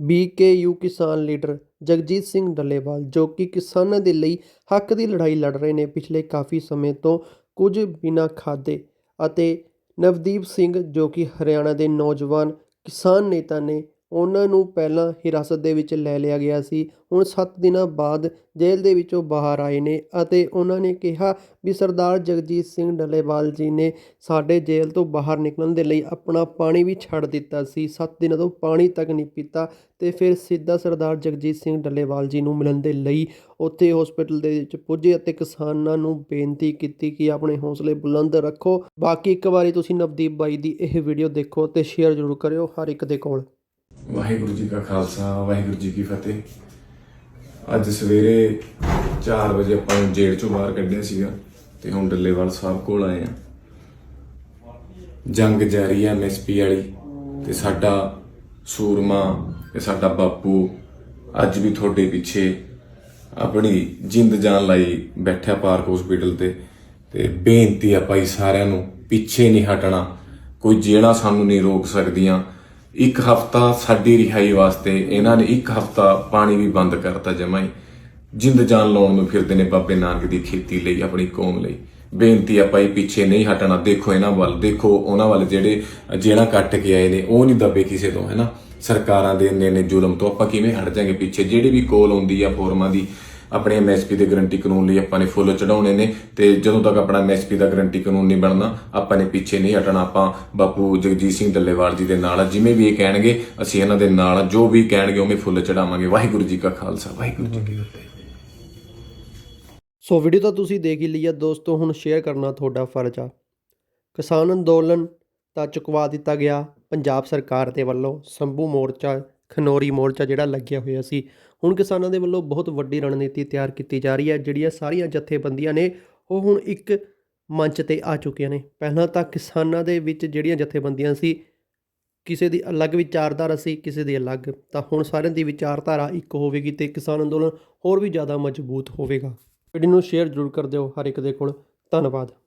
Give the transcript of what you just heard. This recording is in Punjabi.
ਬੀਕੇਯੂ ਕਿਸਾਨ ਲੀਡਰ ਜਗਜੀਤ ਸਿੰਘ ਡੱਲੇਵਾਲ, ਜੋ ਕਿ ਕਿਸਾਨਾਂ ਦੇ ਲਈ ਹੱਕ ਦੀ ਲੜਾਈ ਲੜ ਰਹੇ ਨੇ ਪਿਛਲੇ ਕਾਫੀ ਸਮੇਂ ਤੋਂ ਕੁਝ ਬਿਨਾਂ ਖਾਦੇ ਅਤੇ ਨਵਦੀਪ ਸਿੰਘ, ਜੋ ਕਿ ਹਰਿਆਣਾ ਦੇ ਨੌਜਵਾਨ ਕਿਸਾਨ ਨੇਤਾ ਨੇ ਉਹਨਾਂ ਨੂੰ ਪਹਿਲਾਂ ਹਿਰਾਸਤ ਦੇ ਵਿੱਚ ਲੈ ਲਿਆ ਗਿਆ ਸੀ। ਹੁਣ ਸੱਤ ਦਿਨਾਂ ਬਾਅਦ ਜੇਲ੍ਹ ਦੇ ਵਿੱਚੋਂ ਬਾਹਰ ਆਏ ਨੇ ਅਤੇ ਉਹਨਾਂ ਨੇ ਕਿਹਾ ਵੀ ਸਰਦਾਰ ਜਗਜੀਤ ਸਿੰਘ ਡੱਲੇਵਾਲ ਜੀ ਨੇ ਸਾਡੇ ਜੇਲ੍ਹ ਤੋਂ ਬਾਹਰ ਨਿਕਲਣ ਦੇ ਲਈ ਆਪਣਾ ਪਾਣੀ ਵੀ ਛੱਡ ਦਿੱਤਾ ਸੀ। ਸੱਤ ਦਿਨਾਂ ਤੋਂ ਪਾਣੀ ਤੱਕ ਨਹੀਂ ਪੀਤਾ ਤੇ ਫਿਰ ਸਿੱਧਾ ਸਰਦਾਰ ਜਗਜੀਤ ਸਿੰਘ ਡੱਲੇਵਾਲ ਜੀ ਨੂੰ ਮਿਲਣ ਦੇ ਲਈ ਉੱਥੇ ਹਸਪੀਟਲ ਦੇ ਵਿੱਚ ਪੁੱਜੇ ਅਤੇ ਕਿਸਾਨਾਂ ਨੂੰ ਬੇਨਤੀ ਕੀਤੀ ਕਿ ਆਪਣੇ ਹੌਸਲੇ ਬੁਲੰਦ ਰੱਖੋ। ਬਾਕੀ ਇੱਕ ਵਾਰੀ ਤੁਸੀਂ ਨਵਦੀਪ ਬਾਈ ਦੀ ਇਹ ਵੀਡੀਓ ਦੇਖੋ ਤੇ ਸ਼ੇਅਰ ਜ਼ਰੂਰ ਕਰਿਓ ਹਰ ਇੱਕ ਦੇ ਕੋਲ। ਵਾਹਿਗੁਰੂ ਜੀ ਕਾ ਖਾਲਸਾ, ਵਾਹਿਗੁਰੂ ਜੀ ਕੀ ਫਤਿਹ। ਅੱਜ ਸਵੇਰੇ 4 ਵਜੇ ਆਪਾਂ ਨੂੰ ਜੇਲ੍ਹ ਚੋਂ ਬਾਹਰ ਕੱਢਿਆ ਸੀਗਾ ਤੇ ਹੁਣ ਡੱਲੇਵਾਲ ਸਾਹਿਬ ਕੋਲ ਆਏ ਆ ਜੰਗ ਜਾਰੀ ਹੈ ਐਮਐਸਪੀ ਵਾਲੀ ਤੇ ਸਾਡਾ ਸੂਰਮਾ ਤੇ ਸਾਡਾ ਬਾਪੂ ਅੱਜ ਵੀ ਤੁਹਾਡੇ ਪਿੱਛੇ ਆਪਣੀ ਜਿੰਦ ਜਾਨ ਲਈ ਬੈਠਾ ਪਾਰਕ ਹਸਪੀਟਲ ਤੇ ਤੇ ਬੇਨਤੀ ਆ ਭਾਈ ਸਾਰਿਆਂ ਨੂੰ ਪਿੱਛੇ ਨਹੀਂ ਹਟਣਾ। ਕੋਈ ਜੇੜਾ ਸਾਨੂੰ ਨਹੀਂ ਰੋਕ ਸਕਦੀਆਂ। ਇੱਕ ਹਫਤਾ ਸਾਡੀ ਰਿਹਾਈ ਵਾਸਤੇ ਇਹਨਾਂ ਨੇ ਇੱਕ ਹਫਤਾ ਪਾਣੀ ਵੀ ਬੰਦ ਕਰਤਾ ਜਮਾਈ ਜਿੰਦ ਜਾਨ ਲਾਉਣ ਨੂੰ ਫਿਰਦੇ ਨੇ ਬਾਬੇ ਨਾਨਕ ਦੀ ਖੇਤੀ ਲਈ, ਆਪਣੀ ਕੌਮ ਲਈ। ਬੇਨਤੀ ਆ ਭਾਈ, ਪਿੱਛੇ ਨਹੀਂ ਹਟਣਾ। ਦੇਖੋ ਇਹਨਾਂ ਵੱਲ, ਦੇਖੋ ਉਹਨਾਂ ਵੱਲ ਜਿਹੜੇ ਜਿਹੜਾ ਕੱਟ ਕੇ ਆਏ ਨੇ, ਉਹ ਨਹੀਂ ਦੱਬੇ ਕਿਸੇ ਤੋਂ ਹੈਨਾ ਸਰਕਾਰਾਂ ਦੇ ਇੰਨੇ ਨੇ ਜ਼ੁਲਮ ਤੋਂ ਆਪਾਂ ਕਿਵੇਂ ਹਟ ਜਾਾਂਗੇ ਪਿੱਛੇ? ਜਿਹੜੀ ਵੀ ਕੋਲ ਆਉਂਦੀ ਆ ਫੋਰਮਾਂ ਦੀ ਆਪਣੇ ਐਮਐਸਪੀ ਦੇ ਗਰੰਟੀ ਕਾਨੂੰਨ ਲਈ ਆਪਾਂ ਨੇ ਫੁੱਲ ਚੜਾਉਣੇ ਨੇ ਤੇ ਜਦੋਂ ਤੱਕ ਆਪਣਾ ਐਮਐਸਪੀ ਦਾ ਗਰੰਟੀ ਕਾਨੂੰਨ ਨਹੀਂ ਬਣਨਾ, ਆਪਾਂ ਨੇ ਪਿੱਛੇ ਨਹੀਂ ਹਟਣਾ। ਆਪਾਂ ਬਾਪੂ ਜਗਜੀਤ ਸਿੰਘ ਡੱਲੇਵਾਲ ਜੀ ਦੇ ਨਾਲ ਜਿਵੇਂ ਵੀ ਇਹ ਕਹਿਣਗੇ, ਅਸੀਂ ਇਹਨਾਂ ਦੇ ਨਾਲ ਜੋ ਵੀ ਕਹਿਣਗੇ, ਉਵੇਂ ਫੁੱਲ ਚੜਾਵਾਂਗੇ ਵਾਹਿਗੁਰੂ ਜੀ ਕਾ ਖਾਲਸਾ, ਵਾਹਿਗੁਰੂ ਜੀ ਕੀ ਫਤਿਹ। ਸੋ ਵੀਡੀਓ ਤਾਂ ਤੁਸੀਂ ਦੇਖ ਹੀ ਲਈ ਆ। ਦੋਸਤੋ, ਹੁਣ ਸ਼ੇਅਰ ਕਰਨਾ ਤੁਹਾਡਾ ਫਰਜ਼ ਆ। ਕਿਸਾਨ ਅੰਦੋਲਨ ਤਾਂ ਚੁਕਵਾ ਦਿੱਤਾ ਗਿਆ ਪੰਜਾਬ ਸਰਕਾਰ ਦੇ ਵੱਲੋਂ। ਸੰਭੂ ਮੋਰਚਾ ਖਨੌਰੀ ਮੋਰਚਾ ਜਿਹੜਾ ਲੱਗਿਆ ਹੋਇਆ ਸੀ। ਹੁਣ ਕਿਸਾਨਾਂ ਦੇ ਵੱਲੋਂ ਬਹੁਤ ਵੱਡੀ ਰਣਨੀਤੀ ਤਿਆਰ ਕੀਤੀ ਜਾ ਰਹੀ ਹੈ। ਜਿਹੜੀਆਂ ਸਾਰੀਆਂ ਜਥੇਬੰਦੀਆਂ ਨੇ, ਉਹ ਹੁਣ ਇੱਕ ਮੰਚ ਤੇ ਆ ਚੁੱਕੀਆਂ ਨੇ। ਪਹਿਲਾਂ ਤਾਂ ਕਿਸਾਨਾਂ ਦੇ ਵਿੱਚ ਜਿਹੜੀਆਂ ਜਥੇਬੰਦੀਆਂ ਸੀ, ਕਿਸੇ ਦੀ ਅਲੱਗ ਵਿਚਾਰਧਾਰਾ ਸੀ, ਕਿਸੇ ਦੀ ਅਲੱਗ। ਤਾਂ ਹੁਣ ਸਾਰਿਆਂ ਦੀ ਵਿਚਾਰਧਾਰਾ ਇੱਕ ਹੋਵੇਗੀ ਤੇ ਕਿਸਾਨ ਅੰਦੋਲਨ ਹੋਰ ਵੀ ਜ਼ਿਆਦਾ ਮਜ਼ਬੂਤ ਹੋਵੇਗਾ। ਵੀਡੀਓ ਨੂੰ ਸ਼ੇਅਰ ਜ਼ਰੂਰ ਕਰ ਦਿਓ ਹਰ ਇੱਕ ਦੇ ਕੋਲ। ਧੰਨਵਾਦ।